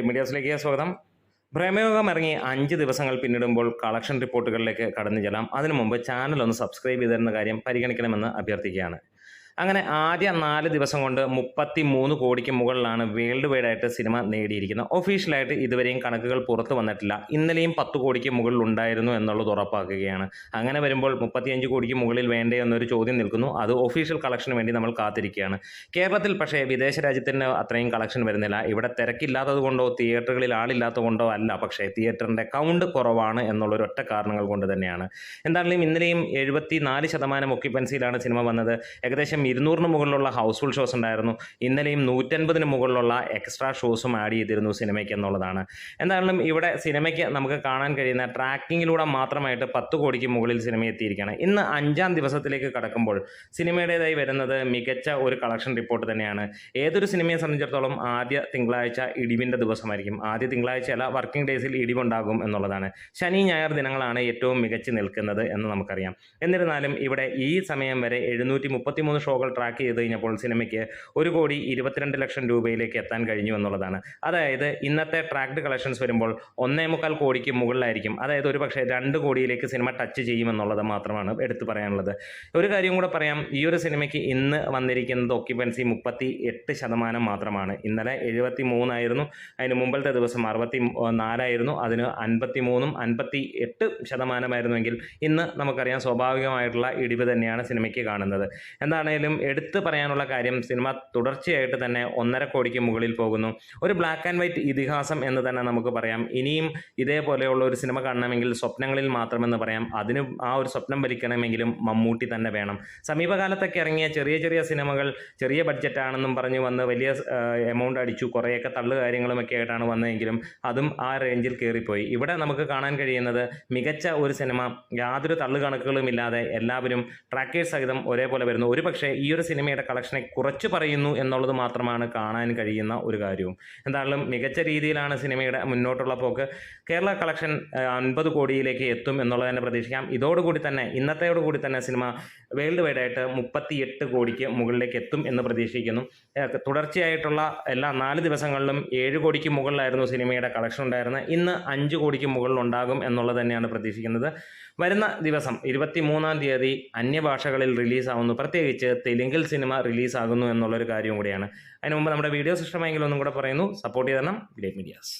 മീഡിയാസിലേക്ക് സ്വാഗതം. ഭ്രമയോഗം ഇറങ്ങി അഞ്ച് ദിവസങ്ങൾ പിന്നിടുമ്പോൾ കളക്ഷൻ റിപ്പോർട്ടുകളിലേക്ക് കടന്നു ചെല്ലാം. അതിനു മുമ്പ് ചാനൽ ഒന്ന് സബ്സ്ക്രൈബ് ചെയ്തിരുന്ന കാര്യം പരിഗണിക്കണമെന്ന് അഭ്യർത്ഥിക്കുകയാണ്. അങ്ങനെ ആദ്യ നാല് ദിവസം കൊണ്ട് മുപ്പത്തി മൂന്ന് കോടിക്ക് മുകളിലാണ് വേൾഡ് വൈഡ് ആയിട്ട് സിനിമ നേടിയിരിക്കുന്നത്. ഒഫീഷ്യലായിട്ട് ഇതുവരെയും കണക്കുകൾ പുറത്തു വന്നിട്ടില്ല. ഇന്നലെയും പത്ത് കോടിക്ക് മുകളിൽ ഉണ്ടായിരുന്നു എന്നുള്ളത് ഉറപ്പാക്കുകയാണ്. അങ്ങനെ വരുമ്പോൾ മുപ്പത്തിയഞ്ച് കോടിക്ക് മുകളിൽ വേണ്ടേ എന്നൊരു ചോദ്യം നിൽക്കുന്നു. അത് ഒഫീഷ്യൽ കളക്ഷന് വേണ്ടി നമ്മൾ കാത്തിരിക്കുകയാണ്. കേരളത്തിൽ പക്ഷേ വിദേശ രാജ്യത്തിന് അത്രയും കളക്ഷൻ വരുന്നില്ല. ഇവിടെ തിരക്കില്ലാത്തത് കൊണ്ടോ തിയേറ്ററുകളിൽ ആളില്ലാത്തത് കൊണ്ടോ അല്ല. പക്ഷേ തിയേറ്ററിന്റെ കൗണ്ട് കുറവാണ് എന്നുള്ളൊരു ഒറ്റ കാരണങ്ങൾ കൊണ്ട് തന്നെയാണ്. എന്താണെങ്കിലും ഇന്നലെയും എഴുപത്തി നാല് ശതമാനം ഒക്യുപ്പൻസിയിലാണ് സിനിമ വന്നത്. ഏകദേശം ഇരുന്നൂറിന് മുകളിലുള്ള ഹൗസ്ഫുൾ ഷോസ് ഉണ്ടായിരുന്നു. ഇന്നലെയും നൂറ്റൻപതിന് മുകളിലുള്ള എക്സ്ട്രാ ഷോസും ആഡ് ചെയ്തിരുന്നു സിനിമയ്ക്ക് എന്നുള്ളതാണ്. എന്തായാലും ഇവിടെ സിനിമയ്ക്ക് നമുക്ക് കാണാൻ കഴിയുന്ന ട്രാക്കിങ്ങിലൂടെ മാത്രമായിട്ട് പത്ത് കോടിക്ക് മുകളിൽ സിനിമ എത്തിയിരിക്കുകയാണ്. ഇന്ന് അഞ്ചാം ദിവസത്തിലേക്ക് കടക്കുമ്പോൾ സിനിമയുടേതായി വരുന്നത് മികച്ച ഒരു കളക്ഷൻ റിപ്പോർട്ട് തന്നെയാണ്. ഏതൊരു സിനിമയെ സംബന്ധിച്ചിടത്തോളം ആദ്യ തിങ്കളാഴ്ച ഇടിവിന്റെ ദിവസമായിരിക്കും. ആദ്യ തിങ്കളാഴ്ച അല്ല വർക്കിംഗ് ഡേയ്സിൽ ഇടിവുണ്ടാകും എന്നുള്ളതാണ്. ശനി ഞായർ ദിനങ്ങളാണ് ഏറ്റവും മികച്ച് നിൽക്കുന്നത് എന്ന് നമുക്കറിയാം. എന്നിരുന്നാലും ഇവിടെ ഈ സമയം വരെ എഴുന്നൂറ്റി മുപ്പത്തിമൂന്ന് ഷോകൾ ട്രാക്ക് ചെയ്ത് കഴിഞ്ഞപ്പോൾ സിനിമയ്ക്ക് ഒരു കോടി ഇരുപത്തിരണ്ട് ലക്ഷം രൂപയിലേക്ക് എത്താൻ കഴിഞ്ഞു എന്നുള്ളതാണ്. അതായത് ഇന്നത്തെ ട്രാക്ഡ് കളക്ഷൻസ് വരുമ്പോൾ ഒന്നേ മുക്കാൽ കോടിക്ക് മുകളിലായിരിക്കും. അതായത് ഒരു പക്ഷേ രണ്ട് കോടിയിലേക്ക് സിനിമ ടച്ച് ചെയ്യുമെന്നുള്ളത് മാത്രമാണ് എടുത്തു പറയാനുള്ളത്. ഒരു കാര്യം കൂടെ പറയാം. ഈ ഒരു സിനിമയ്ക്ക് ഇന്ന് വന്നിരിക്കുന്നത് ഒക്യുപ്പൻസി മുപ്പത്തി എട്ട് ശതമാനം മാത്രമാണ്. ഇന്നലെ എഴുപത്തി മൂന്നായിരുന്നു അതിന് മുമ്പത്തെ ദിവസം അറുപത്തി നാലായിരുന്നു അതിന് അൻപത്തി മൂന്നും അൻപത്തി എട്ട് ശതമാനമായിരുന്നുവെങ്കിൽ ഇന്ന് നമുക്കറിയാം സ്വാഭാവികമായിട്ടുള്ള ഇടിവ് തന്നെയാണ് സിനിമയ്ക്ക് കാണുന്നത്. എന്താണേലും എടുത്തു പറയാനുള്ള കാര്യം സിനിമ തുടർച്ചയായിട്ട് തന്നെ ഒന്നര കോടിക്ക് മുകളിൽ പോകുന്നു. ഒരു ബ്ലാക്ക് ആൻഡ് വൈറ്റ് ഇതിഹാസം എന്ന് തന്നെ നമുക്ക് പറയാം. ഇനിയും ഇതേപോലെയുള്ള ഒരു സിനിമ കാണണമെങ്കിൽ സ്വപ്നങ്ങളിൽ മാത്രമെന്ന് പറയാം. അതിന് ആ ഒരു സ്വപ്നം വലിക്കണമെങ്കിലും മമ്മൂട്ടി തന്നെ വേണം. സമീപകാലത്തൊക്കെ ഇറങ്ങിയ ചെറിയ ചെറിയ സിനിമകൾ ചെറിയ ബഡ്ജറ്റാണെന്നും പറഞ്ഞു വന്ന് വലിയ എമൗണ്ട് അടിച്ചു. കുറേയൊക്കെ തള്ളു കാര്യങ്ങളുമൊക്കെ ആയിട്ടാണ് വന്നതെങ്കിലും അതും ആ റേഞ്ചിൽ കയറിപ്പോയി ഇവിടെ നമുക്ക് കാണാൻ കഴിയുന്നത് മികച്ച ഒരു സിനിമ. യാതൊരു തള്ളു കണക്കുകളും ഇല്ലാതെ എല്ലാവരും ട്രാക്കേഴ്സ് സഹിതം ഒരേപോലെ വരുന്നു. ഒരു പക്ഷേ ഈ ഒരു സിനിമയുടെ കളക്ഷനെ കുറച്ച് പറയുന്നു എന്നുള്ളത് മാത്രമാണ് കാണാൻ കഴിയുന്ന ഒരു കാര്യവും. എന്തായാലും മികച്ച രീതിയിലാണ് സിനിമയുടെ മുന്നോട്ടുള്ള പോക്ക്. കേരള കളക്ഷൻ അൻപത് കോടിയിലേക്ക് എത്തും എന്നുള്ളത് തന്നെ പ്രതീക്ഷിക്കാം. ഇതോടുകൂടി തന്നെ ഇന്നത്തെയോടുകൂടി തന്നെ സിനിമ വേൾഡ് വൈഡ് ആയിട്ട് മുപ്പത്തി എട്ട് കോടിക്ക് മുകളിലേക്ക് എത്തും എന്ന് പ്രതീക്ഷിക്കുന്നു. തുടർച്ചയായിട്ടുള്ള എല്ലാ നാല് ദിവസങ്ങളിലും ഏഴ് കോടിക്ക് മുകളിലായിരുന്നു സിനിമയുടെ കളക്ഷൻ ഉണ്ടായിരുന്നത്. ഇന്ന് അഞ്ച് കോടിക്ക് മുകളിലുണ്ടാകും എന്നുള്ളത് തന്നെയാണ് പ്രതീക്ഷിക്കുന്നത്. വരുന്ന ദിവസം ഇരുപത്തി മൂന്നാം തീയതി അന്യഭാഷകളിൽ റിലീസാവുന്നു. പ്രത്യേകിച്ച് തെലുങ്കിൽ സിനിമ റിലീസാകുന്നു എന്നുള്ളൊരു കാര്യം കൂടിയാണ്. അതിന് മുമ്പ് നമ്മുടെ വീഡിയോസ് ഇഷ്ടമായെങ്കിൽ ഒന്നും കൂടെ പറയുന്നു. സപ്പോർട്ട് ചെയ്തണം. Great medias.